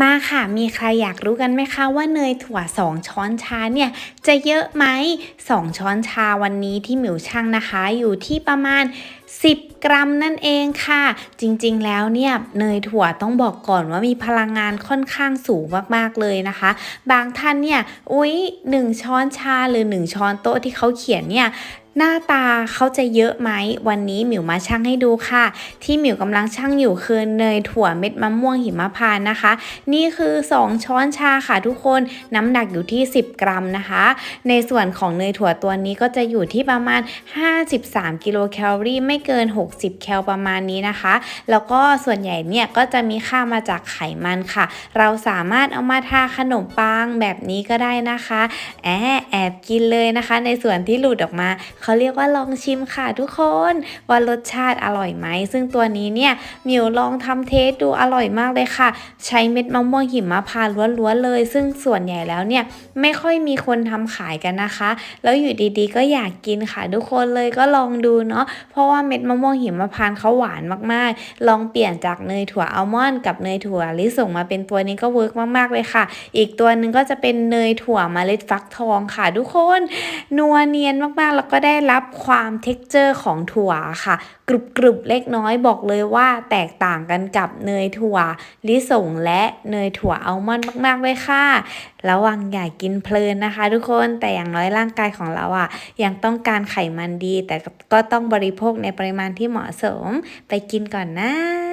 มาค่ะ มีใครอยากรู้กันไหมคะว่าเนยถั่ว 2 ช้อนชาเนี่ย จะเยอะไหม 2 ช้อนชาวันนี้ที่หมิวช่างนะคะ อยู่ที่ประมาณ 10 กรัมนั่นเองค่ะ จริงๆแล้วเนี่ยเนยถั่วต้องบอกก่อนว่ามีพลังงานค่อนข้างสูงมากๆเลยนะคะ บางท่านเนี่ย อุ๊ย 1 ช้อนชาหรือ 1 ช้อนโต๊ะที่เขาเขียนเนี่ย หน้าตาเขาจะเยอะไหมวันนี้หมิวมาชั่งให้ดูค่ะ ที่หมิวกำลังชั่งอยู่คือเนยถั่วเม็ดมะม่วงหิมพานต์นะคะ นี่คือ 2 ช้อนชาค่ะทุกคนน้ำหนักอยู่ที่ 10 กรัมนะคะ ในส่วนของเนยถั่วตัวนี้ก็จะอยู่ที่ประมาณ 53 กิโลแคลอรี่ไม่เกิน 60 แคลประมาณนี้นะคะ แล้วก็ส่วนใหญ่เนี่ยก็จะมีค่ามาจากไขมันค่ะ เราสามารถเอามาทาขนมปังแบบนี้ก็ได้นะคะแอบแอบกินเลยนะคะ ในส่วนที่หลุดออกมาเขาเรียกว่าลองชิมค่ะทุกคน ว่ารสชาติอร่อยไหม ซึ่งตัวนี้เนี่ยมิวลองทำเทสดูอร่อยมากเลยค่ะ ใช้เม็ดมะม่วงหิมพานต์ล้วนๆเลย ซึ่งส่วนใหญ่แล้วเนี่ยไม่ค่อยมีคนทำขายกันนะคะ แล้วอยู่ดีๆ ก็อยากกินค่ะทุกคนเลยก็ลองดูเนาะเพราะว่าเม็ดมะม่วงหิมพานต์เขาหวานมากๆ ลองเปลี่ยนจากเนยถั่วอัลมอนด์กับเนยถั่วลิสงมาเป็นตัวนี้ก็เวิร์กมากๆเลยค่ะ อีกตัวหนึ่งก็จะเป็นเนยถั่วมเมล็ดฟักทองค่ะทุกคน นัวเนียนมากๆแล้วก็ได้ได้รับความเท็กเจอร์ของถั่วค่ะ กรุบกรุบเล็กน้อยบอกเลยว่าแตกต่างกันกับเนยถั่วลิสงและเนยถั่วอัลมอนด์มากๆเลยค่ะระวังอย่ากินเพลินนะคะ ทุกคนแต่อย่างน้อยร่างกายของเราอะยังต้องการไขมันดี แต่ก็ต้องบริโภคในปริมาณที่เหมาะสมไปกินก่อนนะ